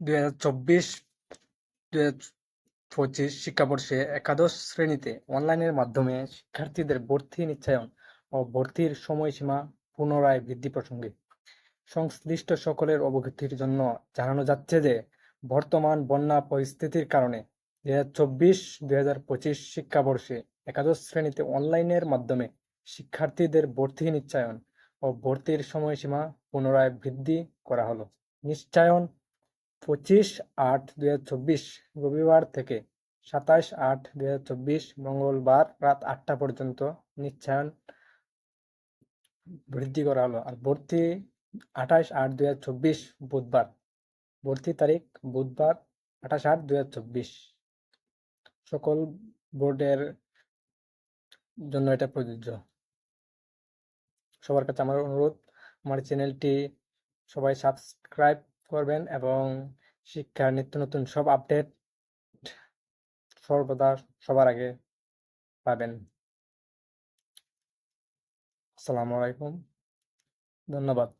দুই হাজার চব্বিশ, দুই হাজার পঁচিশ শিক্ষাবর্ষে একাদশ শ্রেণীতে অনলাইনের মাধ্যমে শিক্ষার্থীদের ভর্তি নিশ্চয়ন ও ভর্তির সময়সীমা পুনরায় বৃদ্ধি প্রসঙ্গে। সংশ্লিষ্ট সকলের অবগতির জন্য জানানো যাচ্ছে যে, বর্তমান বন্যা পরিস্থিতির কারণে দুই হাজার চব্বিশ, দুই হাজার পঁচিশ শিক্ষাবর্ষে একাদশ শ্রেণীতে অনলাইনের মাধ্যমে শিক্ষার্থীদের ভর্তি নিশ্চয়ন ও ভর্তির সময়সীমা পুনরায় বৃদ্ধি করা হলো। নিশ্চয়ন পঁচিশ আট দুই রবিবার থেকে সাতাশ আট দুই মঙ্গলবার রাত আটটা পর্যন্ত নিশ্চয়ন বৃদ্ধি করা হলো। আর ভর্তি আঠাশ আট দুই বুধবার। ভর্তি তারিখ বুধবার আঠাশ আট দুই সকল বোর্ডের জন্য এটা প্রযোজ্য। সবার কাছে আমার অনুরোধ, আমার চ্যানেলটি সবাই সাবস্ক্রাইব করবেন এবং শিক্ষার নিত্য নতুন সব আপডেট সর্বদা সবার আগে পাবেন। আসসালামু আলাইকুম। ধন্যবাদ।